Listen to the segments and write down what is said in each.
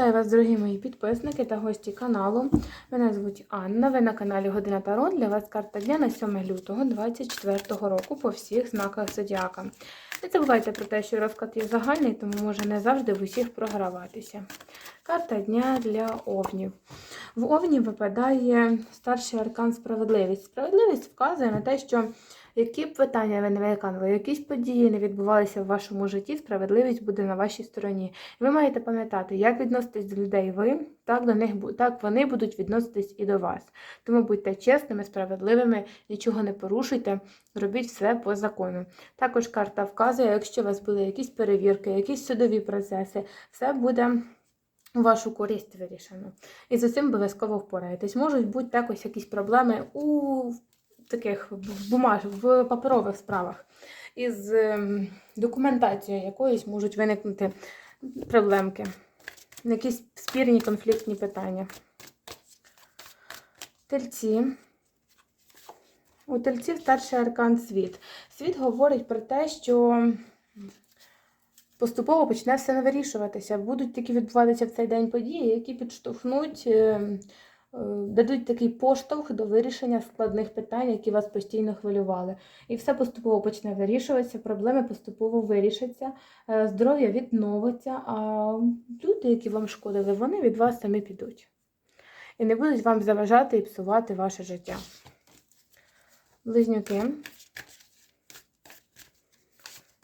Вітаю вас, дорогі мої підписники та гості каналу. Мене звуть Анна. Ви на каналі Година Таро. Для вас карта дня на 7 лютого 2024 року по всіх знаках Зодіака. Не забувайте про те, що розклад є загальний, тому може не завжди в усіх програватися. Карта дня для овнів. В овні випадає старший аркан справедливість. Справедливість вказує на те, що які б питання ви не виконали, якісь події не відбувалися в вашому житті, справедливість буде на вашій стороні. Ви маєте пам'ятати, як відноситесь до людей ви, так до них так вони будуть відноситись і до вас. Тому будьте чесними, справедливими, нічого не порушуйте, робіть все по закону. Також карта вказує, якщо у вас були якісь перевірки, якісь судові процеси, все буде. У вашу користь вирішено. І з цим обов'язково впораєтесь. Можуть бути також якісь проблеми у таких бумаж, в паперових справах. Із ем, документацією якоюсь можуть виникнути проблемки, якісь спірні конфліктні питання. Тельці. У тельців старший аркан світ. Світ говорить про те, що поступово почне все вирішуватися. Будуть такі відбуватися в цей день події, які підштовхнуть, е, е, дадуть такий поштовх до вирішення складних питань, які вас постійно хвилювали. І все поступово почне вирішуватися, проблеми поступово вирішаться, е, здоров'я відновиться, а люди, які вам шкодили, вони від вас самі підуть. І не будуть вам заважати і псувати ваше життя. Близнюки.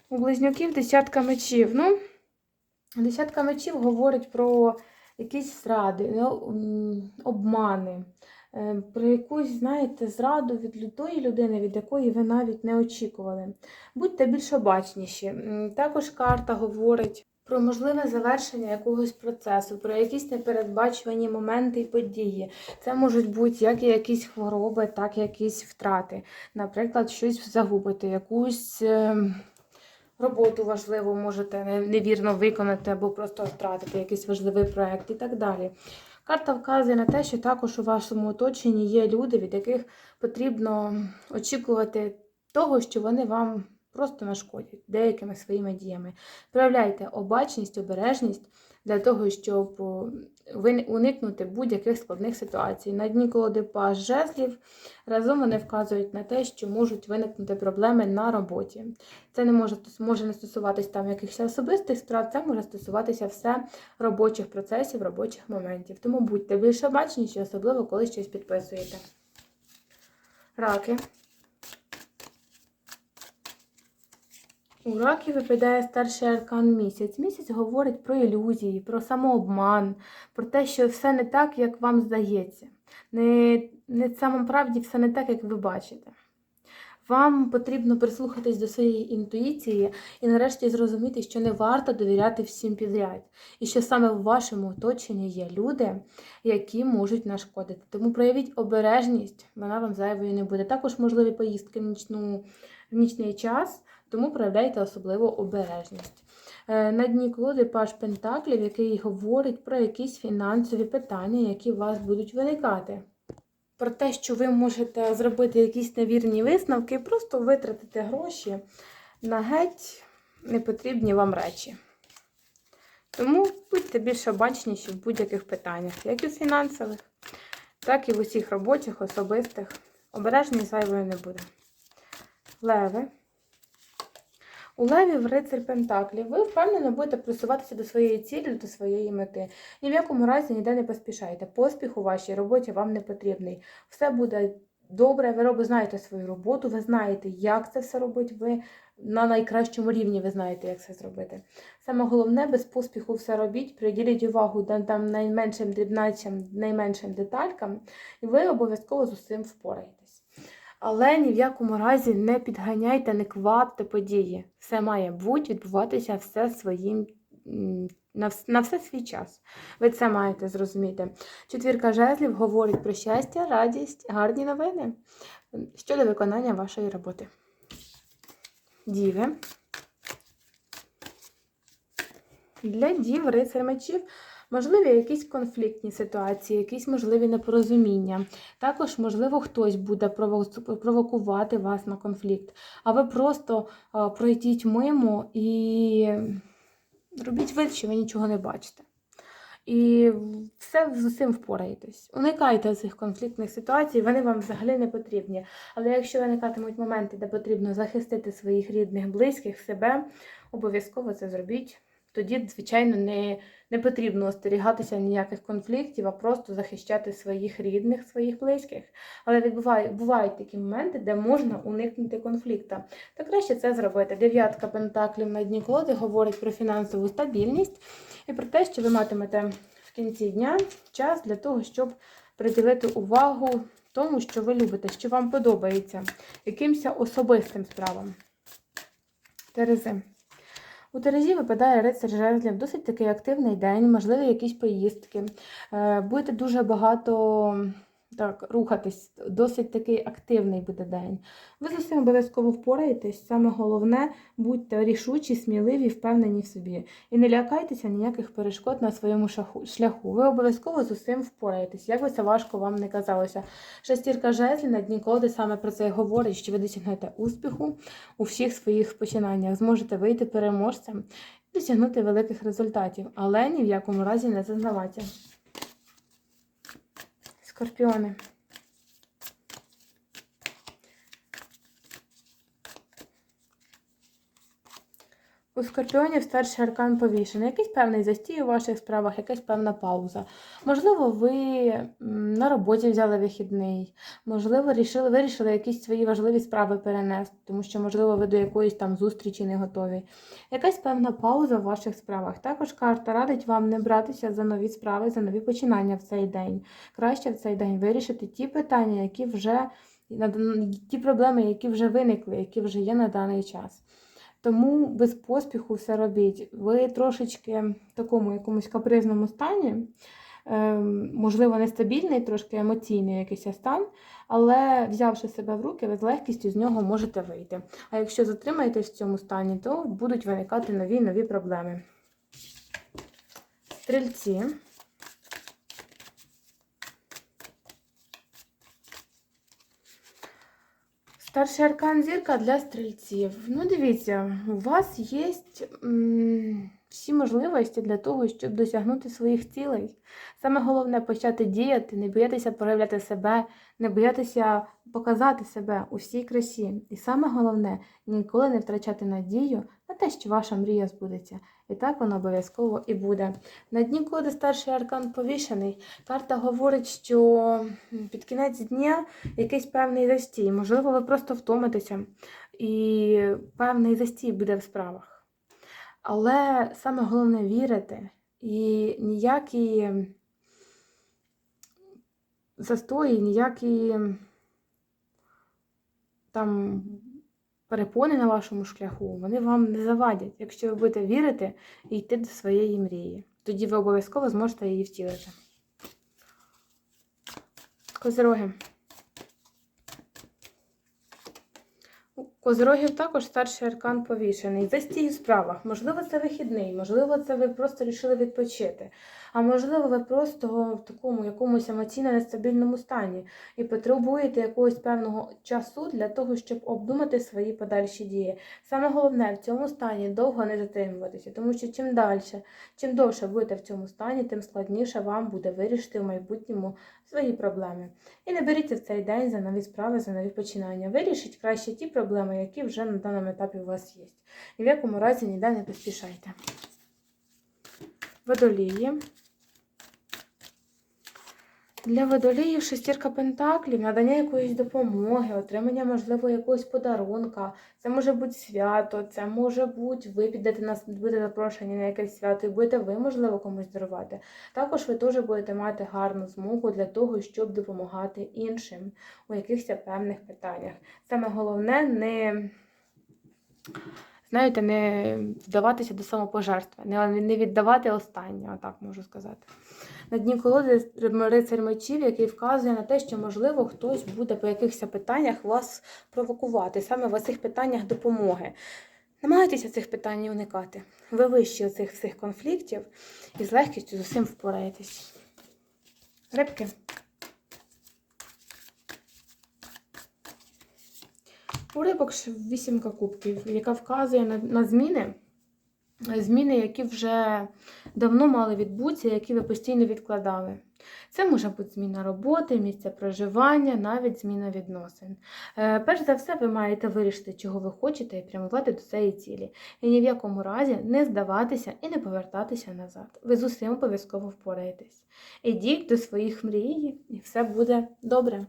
У близнюків десятка мечів. Ну, десятка мечів говорить про якісь зради, ну, обмани, е, про якусь, знаєте, зраду від тої людини, від якої ви навіть не очікували. Будьте більш обачніші. Також карта говорить про можливе завершення якогось процесу, про якісь непередбачувані моменти і події. Це можуть бути як якісь хвороби, так і якісь втрати. Наприклад, щось загубити, якусь. Роботу важливу можете невірно виконати або просто втратити якийсь важливий проект і так далі. Карта вказує на те, що також у вашому оточенні є люди, від яких потрібно очікувати того, що вони вам просто нашкодять деякими своїми діями. Проявляйте обачність, обережність для того, щоб уникнути будь-яких складних ситуацій. На дні колоди паж жезлів разом вони вказують на те, що можуть виникнути проблеми на роботі. Це не може, може не стосуватись там якихось особистих справ, це може стосуватися все робочих процесів, робочих моментів. Тому будьте більш обачніші, особливо коли щось підписуєте. Раки. У раків випадає старший аркан місяць. Місяць говорить про ілюзії, про самообман, про те, що все не так, як вам здається. Не, не самом правді все не так, як ви бачите. Вам потрібно прислухатись до своєї інтуїції і нарешті зрозуміти, що не варто довіряти всім підряд, і що саме в вашому оточенні є люди, які можуть нашкодити. Тому проявіть обережність, вона вам зайвою не буде. Також можливі поїздки в, нічну, в нічний час, тому проявляйте особливу обережність. Е, На дні колоди паш Пентаклів, який говорить про якісь фінансові питання, які у вас будуть виникати про те, що ви можете зробити якісь невірні висновки, просто витратити гроші на геть непотрібні вам речі. Тому будьте більш обачніші в будь-яких питаннях, як і в фінансових, так і в усіх робочих, особистих. Обережні зайвою не буде. Леви. У левів рицарь Пентаклів. Ви впевнено будете просуватися до своєї цілі, до своєї мети. Ні в якому разі ніде не поспішайте. Поспіх у вашій роботі вам не потрібний. Все буде добре, ви робите, знаєте свою роботу, ви знаєте, як це все робити. Ви на найкращому рівні ви знаєте, як це зробити. Саме головне, без поспіху все робіть, приділіть увагу там, найменшим дрібнадцям, найменшим деталькам, і ви обов'язково з усім впораєтесь. Але ні в якому разі не підганяйте, не квапте події. Все має бути, відбуватися все своїм на, на все свій час. Ви це маєте зрозуміти. Четвірка жезлів говорить про щастя, радість, гарні новини щодо виконання вашої роботи. Діви. Для дів рицар мечів можливі якісь конфліктні ситуації, якісь можливі непорозуміння. Також, можливо, хтось буде провокувати вас на конфлікт, а ви просто пройдіть мимо і робіть вид, що ви нічого не бачите. І все з усім впораєтесь. Уникайте цих конфліктних ситуацій, вони вам взагалі не потрібні. Але якщо виникатимуть моменти, де потрібно захистити своїх рідних, близьких, себе, обов'язково це зробіть. Тоді, звичайно, не, не потрібно остерігатися ніяких конфліктів, а просто захищати своїх рідних, своїх близьких. Але відбуває, бувають такі моменти, де можна уникнути конфлікту. То краще це зробити. Дев'ятка пентаклів на дні колоди говорить про фінансову стабільність і про те, що ви матимете в кінці дня час для того, щоб приділити увагу тому, що ви любите, що вам подобається, якимось особистим справам. Терези. У Терезі випадає рицар жезлів, досить такий активний день, можливо, якісь поїздки. Буде Будете дуже багато так, рухатись, досить такий активний буде день. Ви з усім обов'язково впораєтесь. Саме головне, будьте рішучі, сміливі, впевнені в собі. І не лякайтеся ніяких перешкод на своєму шляху. Ви обов'язково з усім впораєтесь, як би це важко вам не казалося. Шестірка жезлів на дні колоди саме про це говорить, що ви досягнете успіху у всіх своїх починаннях, зможете вийти переможцем і досягнути великих результатів, але ні в якому разі не зазнавайте. Скорпіони. У скорпіонів старший аркан повішений. Якийсь певний застій у ваших справах, якась певна пауза. Можливо, ви на роботі взяли вихідний, можливо, рішили, вирішили якісь свої важливі справи перенести, тому що, можливо, ви до якоїсь там зустрічі не готові. Якась певна пауза в ваших справах. Також карта радить вам не братися за нові справи, за нові починання в цей день. Краще в цей день вирішити ті питання, які вже ті проблеми, які вже виникли, які вже є на даний час. Тому без поспіху все робіть. Ви трошечки в такому якомусь капризному стані, ем, можливо, нестабільний, трошки емоційний якийсь стан, але взявши себе в руки, ви з легкістю з нього можете вийти. А якщо затримаєтесь в цьому стані, то будуть виникати нові нові проблеми. Стрільці. Старший аркан зірка для стрільців. Ну, дивіться, у вас є всі можливості для того, щоб досягнути своїх цілей. Саме головне почати діяти, не боятися проявляти себе, не боятися показати себе у всій красі. І саме головне ніколи не втрачати надію на те, що ваша мрія збудеться. І так воно обов'язково і буде. На дні коди старший аркан повішений. Карта говорить, що під кінець дня якийсь певний застій. Можливо, ви просто втомитеся, і певний застій буде в справах. Але саме головне вірити і ніякі застої, ніякі там перепони на вашому шляху, вони вам не завадять, якщо ви будете вірити і йти до своєї мрії. Тоді ви обов'язково зможете її втілити. Козироги. У Козирогів також старший аркан повішений. Застій у справах. Можливо, це вихідний, можливо, це ви просто вирішили відпочити. А можливо, ви просто в такому якомусь емоційно нестабільному стані і потребуєте якогось певного часу для того, щоб обдумати свої подальші дії. Саме головне в цьому стані довго не затримуватися, тому що чим далі, чим довше будете в цьому стані, тим складніше вам буде вирішити в майбутньому свої проблеми. І не беріться в цей день за нові справи, за нові починання. Вирішіть краще ті проблеми, які вже на даному етапі у вас є. І в якому разі ніде не поспішайте. Водолії. Для водоліїв шестірка пентаклів, надання якоїсь допомоги, отримання, можливо, якогось подарунка. Це може бути свято, це може бути ви підете на будете запрошені на якесь свято і будете ви, можливо, комусь дарувати. Також ви теж будете мати гарну змогу для того, щоб допомагати іншим у якихось певних питаннях. Саме головне не. Знаєте, не вдаватися до самопожертви, не віддавати останнє, отак можу сказати. На дні колоди рицарь мечів, який вказує на те, що, можливо, хтось буде по якихось питаннях вас провокувати, саме в цих питаннях допомоги. Намагайтеся цих питань уникати. Ви вищі цих всіх конфліктів і з легкістю з усім впораєтесь. Рибки. У рибок вісімка кубків, яка вказує на, на зміни, зміни, які вже давно мали відбутися, які ви постійно відкладали. Це може бути зміна роботи, місця проживання, навіть зміна відносин. Е, Перш за все, ви маєте вирішити, чого ви хочете, і прямувати до цієї цілі. І ні в якому разі не здаватися і не повертатися назад. Ви з усім обов'язково впораєтесь. Ідіть до своїх мрій, і все буде добре.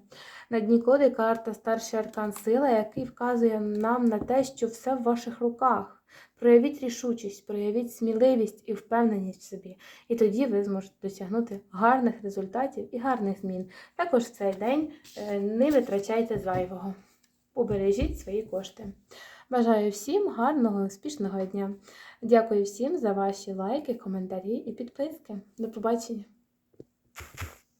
На дні коди карта старший аркан сила, який вказує нам на те, що все в ваших руках. Проявіть рішучість, проявіть сміливість і впевненість в собі. І тоді ви зможете досягнути гарних результатів і гарних змін. Також в цей день е, не витрачайте зайвого. Убережіть свої кошти. Бажаю всім гарного, успішного дня. Дякую всім за ваші лайки, коментарі і підписки. До побачення!